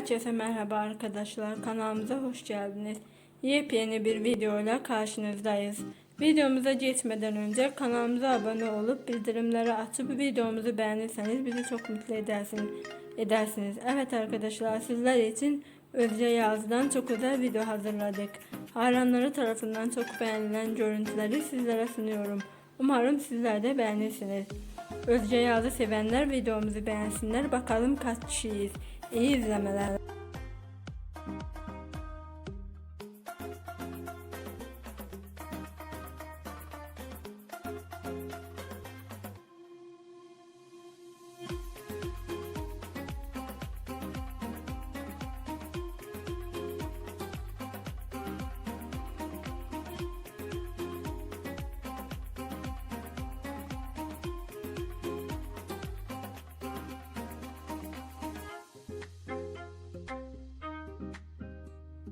Herkese merhaba arkadaşlar. Kanalımıza hoş geldiniz. Yepyeni bir videoyla karşınızdayız. Videomuza geçmeden önce kanalımıza abone olup bildirimleri açıp videomuzu beğenirseniz bizi çok mutlu edersiniz. edersiniz. Evet arkadaşlar sizler için Özce Yaz'dan çok özel video hazırladık. Hayranları tarafından çok beğenilen görüntüleri sizlere sunuyorum. Umarım sizler de beğenirsiniz. Özce Yaz'ı sevenler videomuzu beğensinler. Bakalım kaç kişiyiz. İyi izlemeler.